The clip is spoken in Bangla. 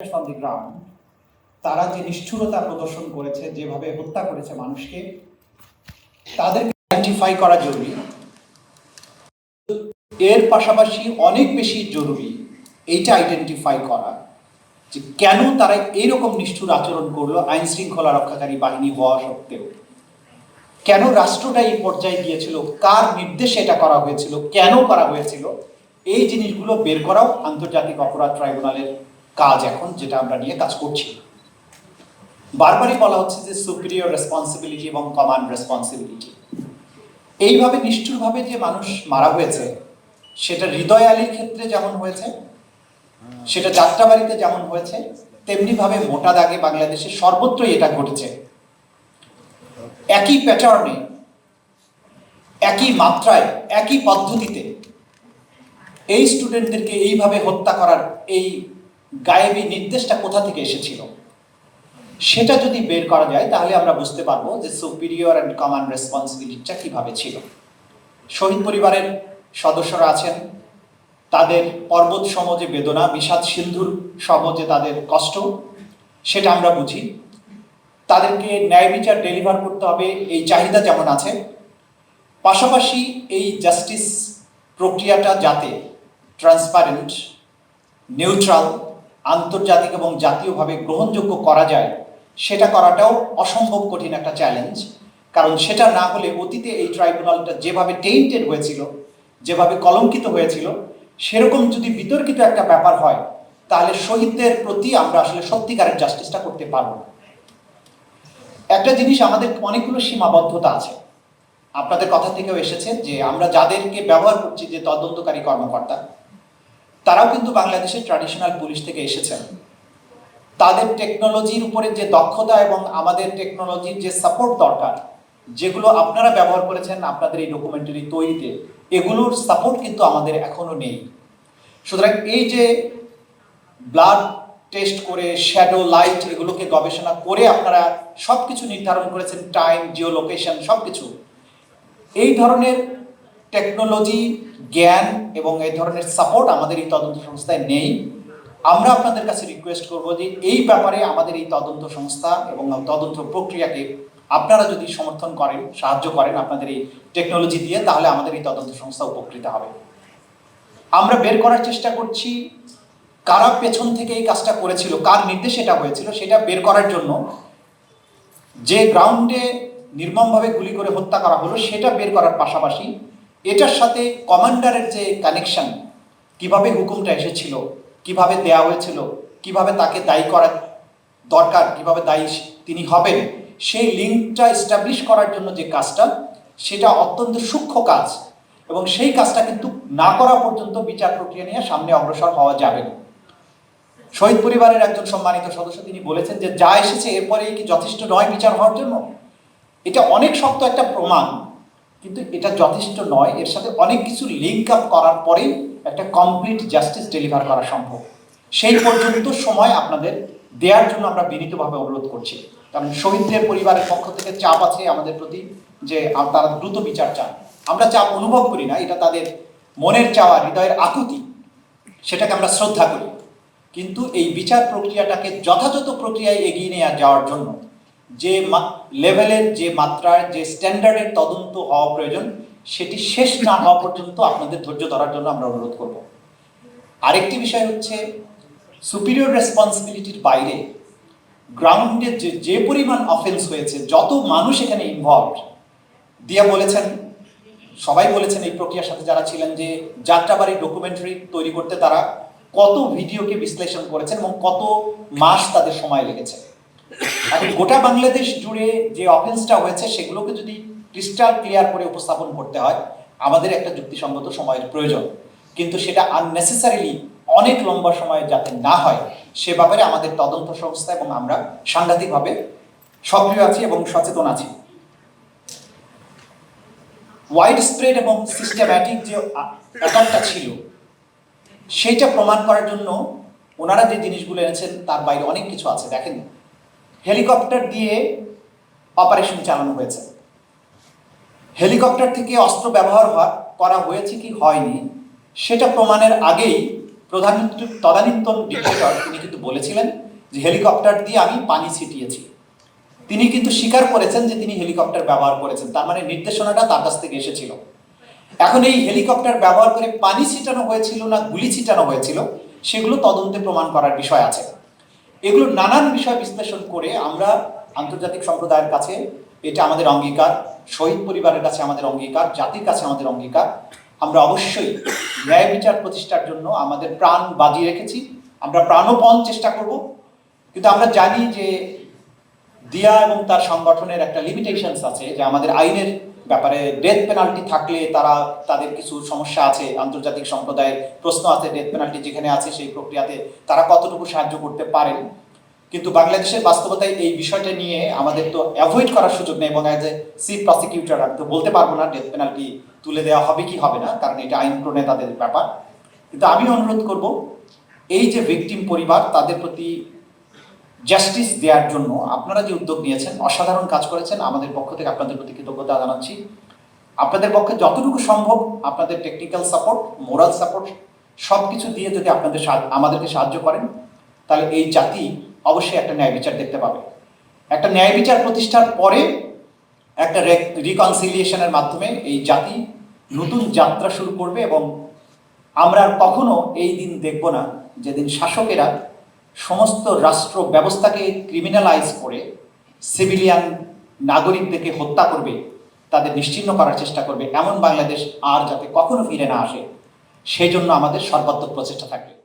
on the ground তারা যে নিষ্ঠুরতা প্রদর্শন করেছে, যেভাবে হত্যা করেছে মানুষকে, তাদেরকে আইডেন্টিফাই করা জরুরি। এর পাশাপাশি অনেক বেশি জরুরি এইটা আইডেন্টিফাই করা, যে কেন তারা এইরকম নিষ্ঠুর আচরণ করল আইন শৃঙ্খলা রক্ষাকারী বাহিনী হওয়া সত্ত্বেও। কেন রাষ্ট্রটা এই পর্যায়ে গিয়েছিল, কার নির্দেশে এটা করা হয়েছিল, কেন করা হয়েছিল, এই জিনিসগুলো বের করাও আন্তর্জাতিক অপরাধ ট্রাইব্যুনালের কাজ এখন যেটা আমরা নিয়ে কাজ করছি। বারবারই বলা হচ্ছে যে সুপিরিয়র রেসপন্সিবিলিটি এবং কমান্ড রেসপন্সিবিলিটি এইভাবে নিষ্ঠুরভাবে যে মানুষ মারা হয়েছে, সেটা হৃদয় আলীর ক্ষেত্রে যেমন হয়েছে, সেটা যাত্রাবাড়িতে যেমন হয়েছে, তেমনিভাবে মোটা দাগে বাংলাদেশে সর্বত্রই এটা ঘটেছে। একই প্যাটার্নে একই মাত্রায়, একই পদ্ধতিতে এই স্টুডেন্টদেরকে এইভাবে হত্যা করার এই গায়েবী নির্দেশটা কোথা থেকে এসেছিল? সেটা যদি বের করা যায়, তাহলে আমরা বুঝতে পারব যে সুপিরিয়র অ্যান্ড কমান্ড রেসপন্সিবিলিটিটা কীভাবে ছিল। শহীদ পরিবারের সদস্যরা আছেন, তাদের পর্বত সম যে বেদনা, বিষাদ সিন্ধুর সম যে তাদের কষ্ট, সেটা আমরা বুঝি। তাদেরকে ন্যায় বিচার ডেলিভার করতে হবে, এই চাহিদা যেমন আছে। পাশাপাশি এই জাস্টিস প্রক্রিয়াটা যাতে ট্রান্সপারেন্ট নিউট্রাল আন্তর্জাতিক এবং জাতীয়ভাবে গ্রহণযোগ্য করা যায়, সেটা করাটাও অসম্ভব কঠিন একটা চ্যালেঞ্জ কারণ সেটা না হলে অতীতে এই ট্রাইব্যুনালটা যেভাবে টেইন্টেড হয়েছিল, যেভাবে কলঙ্কিত হয়েছিল, সেরকম যদি বিতর্কিত একটা ব্যাপার হয়, তাহলে শহীদদের প্রতি আমরা আসলে সত্যিকারের জাস্টিসটা করতে পারব না। একটা জিনিস আমাদের অনেকগুলো সীমাবদ্ধতা আছে। আপনাদের কথা থেকেও এসেছে যে আমরা যাদেরকে ব্যবহার করছি যে তদন্তকারী কর্মকর্তা তারাও কিন্তু বাংলাদেশের ট্র্যাডিশনাল পুলিশ থেকে এসেছেন। তাদের টেকনোলজির উপরে যে দক্ষতা এবং আমাদের টেকনোলজির যে সাপোর্ট দরকার, যেগুলো আপনারা ব্যবহার করেছেন আপনাদের এই ডকুমেন্টারি তৈরিতে, এগুলোর সাপোর্ট কিন্তু আমাদের এখনও নেই। সুতরাং এই যে ব্লাড টেস্ট করে শ্যাডো লাইট এগুলোকে গবেষণা করে আপনারা সব কিছু নির্ধারণ করেছেন টাইম জিও লোকেশন সব কিছু এই ধরনের টেকনোলজি, জ্ঞান এবং এই ধরনের সাপোর্ট আমাদের এই তদন্ত সংস্থায় নেই। আমরা আপনাদের কাছে রিকোয়েস্ট করব যে এই ব্যাপারে আমাদের এই তদন্ত সংস্থা এবং তদন্ত প্রক্রিয়াকে আপনারা যদি সমর্থন করেন, সাহায্য করেন আপনাদের এই টেকনোলজি দিয়ে, তাহলে আমাদের এই তদন্ত সংস্থা উপকৃত হবে। আমরা বের করার চেষ্টা করছি, কারা পেছন থেকে এই কাজটা করেছিল, কার নির্দেশে এটা হয়েছিল, সেটা বের করার জন্য। যে গ্রাউন্ডে নির্মমভাবে গুলি করে হত্যা করা হলো, সেটা বের করার পাশাপাশি এটার সাথে কমান্ডারের যে কানেকশন কীভাবে হুকুমটা এসেছিল, কীভাবে দেয়া হয়েছিল, কীভাবে তাকে দায়ী করা দরকার, কীভাবে দায়ী তিনি হবেন, সেই লিঙ্কটা এস্টাবলিশ করার জন্য যে কাজটা, সেটা অত্যন্ত সূক্ষ্ম কাজ এবং সেই কাজটা কিন্তু না করা পর্যন্ত বিচার প্রক্রিয়া নিয়ে সামনে অগ্রসর হওয়া যাবে না। শহীদ পরিবারের একজন সম্মানিত সদস্য তিনি বলেছেন যে যা এসেছে এরপরে কি যথেষ্ট নয় বিচার হওয়ার জন্য? এটা অনেক শক্ত একটা প্রমাণ। কিন্তু এটা যথেষ্ট নয়। এর সাথে অনেক কিছু লিঙ্ক আপ করার পরেই একটা কমপ্লিট জাস্টিস ডেলিভার করা সম্ভব। সেই পর্যন্ত সময় আপনাদের দেওয়ার জন্য আমরা বিনীতভাবে অনুরোধ করছি। কারণ শহীদদের পরিবারের পক্ষ থেকে চাপ আছে আমাদের প্রতি যে তারা দ্রুত বিচার চান। আমরা চাপ অনুভব করি না, এটা তাদের মনের চাওয়া, হৃদয়ের আকুতি, সেটাকে আমরা শ্রদ্ধা করি। কিন্তু এই বিচার প্রক্রিয়াটাকে যথাযথ প্রক্রিয়ায় এগিয়ে নিয়ে যাওয়ার জন্য যে লেভেলের যে মাত্রার, যে স্ট্যান্ডার্ডের তদন্ত হওয়া প্রয়োজন, সেটি শেষ না হওয়া পর্যন্ত আপনাদের ধৈর্য ধরার জন্য আমরা অনুরোধ করব। আরেকটি বিষয় হচ্ছে সুপিরিয়র রেসপন্সিবিলিটির বাইরে গ্রাউন্ডে যে যে পরিমাণ অফেন্স হয়েছে, যত মানুষ এখানে ইনভলভ দিয়া বলেছেন, সবাই বলেছেন এই প্রক্রিয়ার সাথে যারা ছিলেন যে যাত্রাবাড়ি ডকুমেন্টারি তৈরি করতে তারা কত ভিডিওকে বিশ্লেষণ করেছেন এবং কত মাস তাদের সময় লেগেছে। এখন গোটা বাংলাদেশ জুড়ে যে অফেন্সটা হয়েছে, সেগুলোকে যদি ক্রিস্টাল ক্লিয়ার করে উপস্থাপন করতে হয়, আমাদের একটা যুক্তিসঙ্গত সময়ের প্রয়োজন। কিন্তু সেটা আননেসেসারিলি অনেক লম্বা সময় যাতে না হয়, সে ব্যাপারে আমাদের তদন্ত সংস্থা এবং আমরা সাংঘাতিকভাবে সক্রিয় আছি এবং সচেতন আছি। ওয়াইড স্প্রেড এবং সিস্টেম্যাটিক যে অ্যাটাকটা ছিল, সেইটা প্রমাণ করার জন্য ওনারা যে জিনিসগুলো এনেছেন, তার বাইরে অনেক কিছু আছে। দেখেন হেলিকপ্টার দিয়ে অপারেশন চালানো হয়েছে। হেলিকপ্টার থেকে অস্ত্র ব্যবহার করা হয়েছে কি হয়নি, সেটা প্রমাণের আগেই প্রধানমন্ত্রী তদানীন্তন ডিক্টেটর তিনি কিন্তু বলেছিলেন যে হেলিকপ্টার দিয়ে আমি পানি ছিটিয়েছি। তিনি কিন্তু স্বীকার করেছেন যে তিনি হেলিকপ্টার ব্যবহার করেছেন, তার মানে নির্দেশনাটা তার কাছ থেকে এসেছিল। এখন এই হেলিকপ্টার ব্যবহার করে পানি ছিটানো হয়েছিল না গুলি ছিটানো হয়েছিল, সেগুলো তদন্তে প্রমাণ করার বিষয় আছে। এগুলো নানান বিষয় বিশ্লেষণ করে আমরা আন্তর্জাতিক সম্প্রদায়ের কাছে এটা আমাদের অঙ্গীকার, শহীদ পরিবারের কাছে আমাদের অঙ্গীকার, জাতির কাছে আমাদের অঙ্গীকার। আমরা অবশ্যই ন্যায় বিচার প্রতিষ্ঠার জন্য আমাদের প্রাণ বাজিয়ে রেখেছি। আমরা প্রাণপণ চেষ্টা করব। কিন্তু আমরা জানি যে দিয়া এবং তার সংগঠনের একটা লিমিটেশনস আছে যে আমাদের আইনের ব্যাপারে ডেথ পেনাল্টি থাকলে তারা, তাদের কিছু সমস্যা আছে, আন্তর্জাতিক সম্প্রদায়ের প্রশ্ন আছে ডেথ পেনাল্টি যেখানে আছে সেই প্রক্রিয়াতে তারা কতটুকু সাহায্য করতে পারেন। কিন্তু বাংলাদেশের বাস্তবতায় এই বিষয়টা নিয়ে আমাদের তো অ্যাভয়েড করার সুযোগ নেই এবং অ্যাজ এ চিফ প্রসিকিউটর আমি তো বলতে পারব না ডেথ পেনাল্টি তুলে দেওয়া হবে কি হবে না, কারণ এটা আইন প্রণেতাদের ব্যাপার। কিন্তু আমি অনুরোধ করব, এই যে ভিকটিম পরিবার, তাদের প্রতি জাস্টিস দেওয়ার জন্য আপনারা যে উদ্যোগ নিয়েছেন, অসাধারণ কাজ করেছেন। আমাদের পক্ষ থেকে আপনাদের প্রতি কৃতজ্ঞতা জানাচ্ছি। আপনাদের পক্ষে যতটুকু সম্ভব আপনাদের টেকনিক্যাল সাপোর্ট মোরাল সাপোর্ট সব কিছু দিয়ে যদি আপনাদের আমাদেরকে সাহায্য করেন, তাহলে এই জাতি অবশ্যই একটা ন্যায় বিচার দেখতে পাবে। একটা ন্যায় বিচার প্রতিষ্ঠার পরে একটা রিকনসিলিয়েশনের মাধ্যমে এই জাতি নতুন যাত্রা শুরু করবে এবং আমরা আর কখনো এই দিন দেখব না যেদিন শাসকেরা সমস্ত রাষ্ট্র ব্যবস্থাকে ক্রিমিনালাইজ করে সিভিলিয়ান নাগরিকদেরকে হত্যা করবে, তাদের নিশ্চিন্ন করার চেষ্টা করবে, এমন বাংলাদেশ আর যাতে কখনো ফিরে না আসে, সেই জন্য আমাদের সর্বাত্মক প্রচেষ্টা থাকবে।